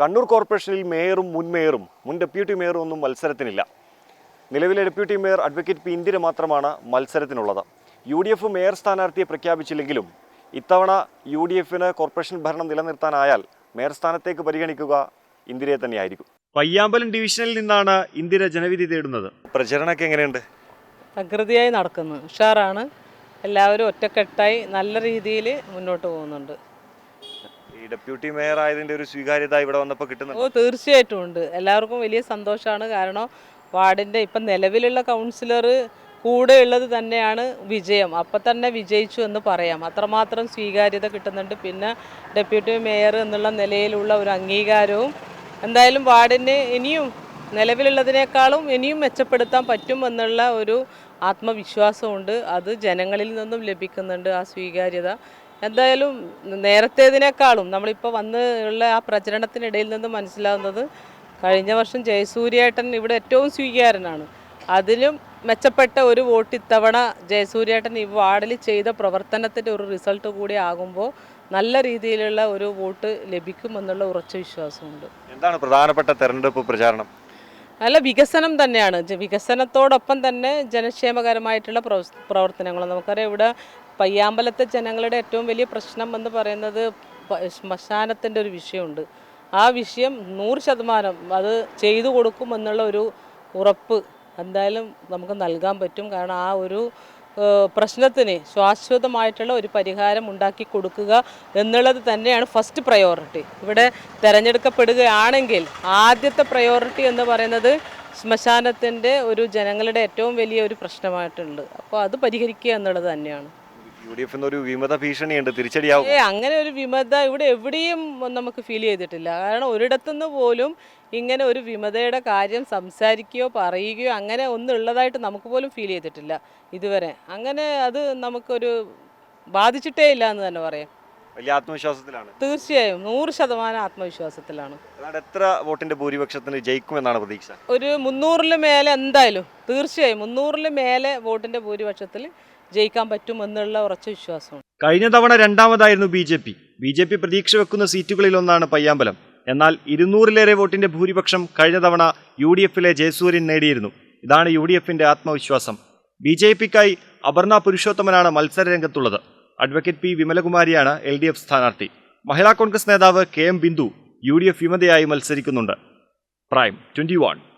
കണ്ണൂർ കോർപ്പറേഷനിൽ മേയറും മുൻ മേയറും മുൻ ഡെപ്യൂട്ടി മേയറും ഒന്നും മത്സരത്തിനില്ല. നിലവിലെ deputy mayor advocate P Indira മാത്രമാണ് മത്സരത്തിനുള്ളത്. യു ഡി എഫ് മേയർ സ്ഥാനാർത്ഥിയെ പ്രഖ്യാപിച്ചില്ലെങ്കിലും ഇത്തവണ യു ഡി എഫിന് കോർപ്പറേഷൻ ഭരണം നിലനിർത്താനായാൽ മേയർ സ്ഥാനത്തേക്ക് പരിഗണിക്കുക ഇന്ദിരയെ തന്നെയായിരിക്കും. പയ്യാമ്പലം ഡിവിഷനിൽ നിന്നാണ് ഇന്ദിര ജനവിധി തേടുന്നത്. പ്രചരണമൊക്കെ എങ്ങനെയുണ്ട്? പ്രകൃതിയായി നടക്കുന്നു. ഉഷാറാണ്. എല്ലാവരും ഒറ്റക്കെട്ടായി നല്ല രീതിയിൽ മുന്നോട്ട് പോകുന്നുണ്ട്. ഡെപ്യൂട്ടി മേയർ ആയതിന്റെ ഒരു സ്വീകാര്യത ഇവിടെ വന്നപ്പോൾ കിട്ടുന്നുണ്ട്? ഓ തീർച്ചയായിട്ടും ഉണ്ട്. എല്ലാവർക്കും വലിയ സന്തോഷമാണ്. കാരണം വാർഡിന്റെ ഇപ്പം നിലവിലുള്ള കൗൺസിലർ കൂടെ ഉള്ളത് തന്നെയാണ് വിജയം. അപ്പം തന്നെ വിജയിച്ചു എന്ന് പറയാം. അത്രമാത്രം സ്വീകാര്യത കിട്ടുന്നുണ്ട്. പിന്നെ ഡെപ്യൂട്ടി മേയർ എന്നുള്ള നിലയിലുള്ള ഒരു അംഗീകാരവും എന്തായാലും വാർഡിന് ഇനിയും നിലവിലുള്ളതിനേക്കാളും ഇനിയും മെച്ചപ്പെടുത്താൻ പറ്റും എന്നുള്ള ഒരു ആത്മവിശ്വാസമുണ്ട്. അത് ജനങ്ങളിൽ നിന്നും ലഭിക്കുന്നുണ്ട് ആ സ്വീകാര്യത. എന്തായാലും നേരത്തേതിനേക്കാളും നമ്മളിപ്പോൾ വന്ന് ഉള്ള ആ പ്രചരണത്തിനിടയിൽ നിന്ന് മനസ്സിലാവുന്നത് കഴിഞ്ഞ വർഷം ജയസൂര്യേട്ടൻ ഇവിടെ ഏറ്റവും സ്വീകാരനാണ് അതിലും മെച്ചപ്പെട്ട ഒരു വോട്ട് ഇത്തവണ ജയസൂര്യേട്ടൻ ഈ വാർഡിൽ ചെയ്ത പ്രവർത്തനത്തിന്റെ ഒരു റിസൾട്ട് കൂടി ആകുമ്പോൾ നല്ല രീതിയിലുള്ള ഒരു വോട്ട് ലഭിക്കുമെന്നുള്ള ഉറച്ച വിശ്വാസമുണ്ട്. എന്താണ് പ്രധാനപ്പെട്ട തെരഞ്ഞെടുപ്പ് പ്രചാരണം? നല്ല വികസനം തന്നെയാണ്. വികസനത്തോടൊപ്പം തന്നെ ജനക്ഷേമകരമായിട്ടുള്ള പ്രവർത്തനങ്ങൾ. നമുക്കറിയാം ഇവിടെ പയ്യാമ്പലത്തെ ജനങ്ങളുടെ ഏറ്റവും വലിയ പ്രശ്നം എന്ന് പറയുന്നത് ശ്മശാനത്തിന്റെ ഒരു വിഷയമുണ്ട്. ആ വിഷയം നൂറ് ശതമാനം അത് ചെയ്തു കൊടുക്കുമെന്നുള്ള ഒരു ഉറപ്പ് എന്തായാലും നമുക്ക് നൽകാൻ പറ്റും. കാരണം ആ ഒരു പ്രശ്നത്തിന് ശാശ്വതമായിട്ടുള്ള ഒരു പരിഹാരം ഉണ്ടാക്കി കൊടുക്കുക എന്നുള്ളത് തന്നെയാണ് ഫസ്റ്റ് പ്രയോറിറ്റി ഇവിടെ തിരഞ്ഞെടുക്കപ്പെടുകയാണെങ്കിൽ ആദ്യത്തെ പ്രയോറിറ്റി എന്ന് പറയുന്നത് ശ്മശാനത്തിന്റെ ഒരു ജനങ്ങളുടെ ഏറ്റവും വലിയ ഒരു പ്രശ്നമായിട്ടുണ്ട്. അപ്പോൾ അത് പരിഹരിക്കുക എന്നുള്ളത് തന്നെയാണ്. യു ഡി എഫിന് ഒരു വിമത ഭീഷണിയുണ്ട്. തിരിച്ചടിയാവും. ഏ അങ്ങനെ ഒരു വിമത ഇവിടെ എവിടെയും നമുക്ക് ഫീൽ ചെയ്തിട്ടില്ല. കാരണം ഒരിടത്തുനിന്ന് പോലും ഇങ്ങനെ ഒരു വിമതയുടെ കാര്യം സംസാരിക്കുകയോ പറയുകയോ അങ്ങനെ ഒന്നും ഉള്ളതായിട്ട് നമുക്ക് പോലും ഫീൽ ചെയ്തിട്ടില്ല ഇതുവരെ. അങ്ങനെ അത് നമുക്കൊരു ബാധിച്ചിട്ടേ ഇല്ല എന്ന് തന്നെ പറയാം. വലിയ ആത്മവിശ്വാസത്തിലാണ്. തീർച്ചയായും. നൂറ് ശതമാനം ആത്മവിശ്വാസത്തിലാണ്. എത്ര വോട്ടിന്റെ ഭൂരിപക്ഷത്തിന് ജയിക്കുമെന്നാണ് പ്രതീക്ഷ? ഒരു മുന്നൂറിൽ മേലെ എന്തായാലും തീർച്ചയായും മുന്നൂറിൽ മേലെ വോട്ടിന്റെ ഭൂരിപക്ഷത്തിൽ ജയിക്കാൻ പറ്റുമെന്നുള്ള ഉറച്ച വിശ്വാസമാണ്. കഴിഞ്ഞ തവണ രണ്ടാമതായിരുന്നു B J P. B J P പ്രതീക്ഷ വെക്കുന്ന സീറ്റുകളിൽ ഒന്നാണ് പയ്യാമ്പലം. എന്നാൽ ഇരുന്നൂറിലേറെ വോട്ടിന്റെ ഭൂരിപക്ഷം കഴിഞ്ഞ തവണ യു ഡി എഫിലെ ജയസൂര്യൻ നേടിയിരുന്നു. ഇതാണ് യു ഡി എഫിന്റെ ആത്മവിശ്വാസം. ബി ജെ പിക്കായി അപർണ പുരുഷോത്തമനാണ് മത്സരരംഗത്തുള്ളത്. അഡ്വക്കേറ്റ് പി വിമലകുമാരിയാണ് എൽ ഡി എഫ് സ്ഥാനാർത്ഥി. മഹിളാ കോൺഗ്രസ് നേതാവ് K M Bindu U D F വിമതയായി മത്സരിക്കുന്നുണ്ട്. Prime twenty